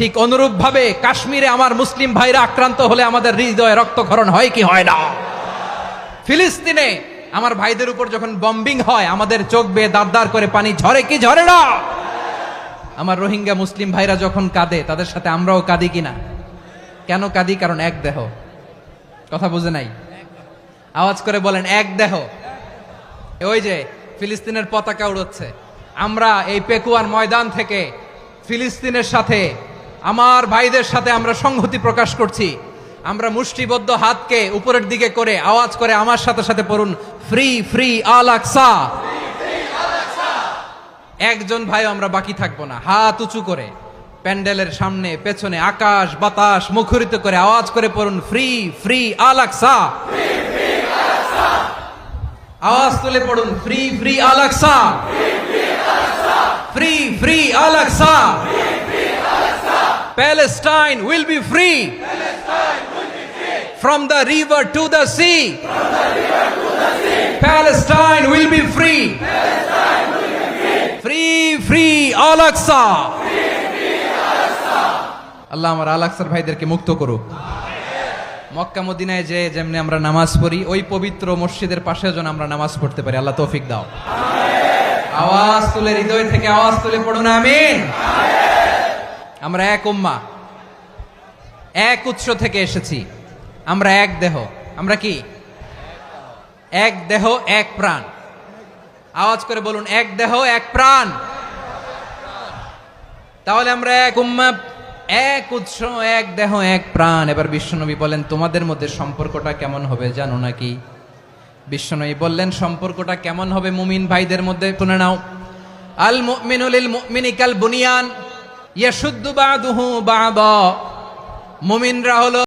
ঠিক অনুরূপ ভাবে কাশ্মীরে আমার মুসলিম ভাইরা আক্রান্ত হলে আমাদের হৃদয়ে রক্তক্ষরণ হয় কি হয় না? ফিলিস্তিনে আমার ভাইদের উপর যখন বম্বিং হয়, আমাদের চোখ বেয়ে দাঁড় করে পানি ঝরে কি ঝরে না? আমার রোহিঙ্গা মুসলিম ভাইরা যখন কাঁদে, তাদের সাথে আমরাও কাঁদি কিনা? কেন কাঁদি? কারণ এক দেহ। কথা বুঝে নাই? আওয়াজ করে বলেন, এক দেহ। ওই যে ফিলিস্তিনের পতাকা উড়োচ্ছে। আমরা এই পেকুয়ার ময়দান থেকে ফিলিস্তিনের সাথে আমার ভাইদের সাথে আমরা সংহতি প্রকাশ করছি। আমরা মুষ্টিবদ্ধ হাতকে উপরের দিকে করে আওয়াজ করে আমার সাথে সাথে পড়ুন, ফ্রি ফ্রি, আল আকসা। একজন ভাই আমরা বাকি থাকব না। হাত উঁচু করে, প্যান্ডেলের সামনে, পেছনে, আকাশ, বাতাস, মুখরিত করে আওয়াজ করে পড়ুন, ফ্রি ফ্রি, আল আকসা। আওয়াজ তুলে পড়ুন, free free, Al Aqsa. Free free, Al Aqsa. Palestine will be free. from the river to the sea. Palestine will be free. Free free al aqsa Allah আমার আল আকসার ভাইদেরকে মুক্ত করুক। মক্কা মদিনায় যে যেমনি আমরা নামাজ পড়ি, ওই পবিত্র মসজিদের পাশে যেন আমরা নামাজ পড়তে পারি। আল্লাহ তৌফিক দাও। আওয়াজ তুলে, হৃদয় থেকে আওয়াজ তুলে পড়ুন, আমিন। আমরা এক উম্মা। এক উৎস থেকে এসেছি। আমরা এক দেহ। আমরা কি? এক দেহ, এক প্রাণ। আওয়াজ করে বলুন, এক দেহ, এক প্রাণ। তাহলে আমরা এক উম্মা, এক উৎস, এক দেহ, এক প্রাণ। এবার বিশ্বনবী বলেন, তোমাদের মধ্যে সম্পর্কটা কেমন হবে জানো নাকি? বিশ্বনবী বললেন, সম্পর্কটা কেমন হবে মুমিন ভাইদের মধ্যে? শুনে নাও। আল মুমিনুল মুমিনি কাল বুনিয়ান ইয়াশুদ্দু বাদুহু বাদা। মুমিনরা হলো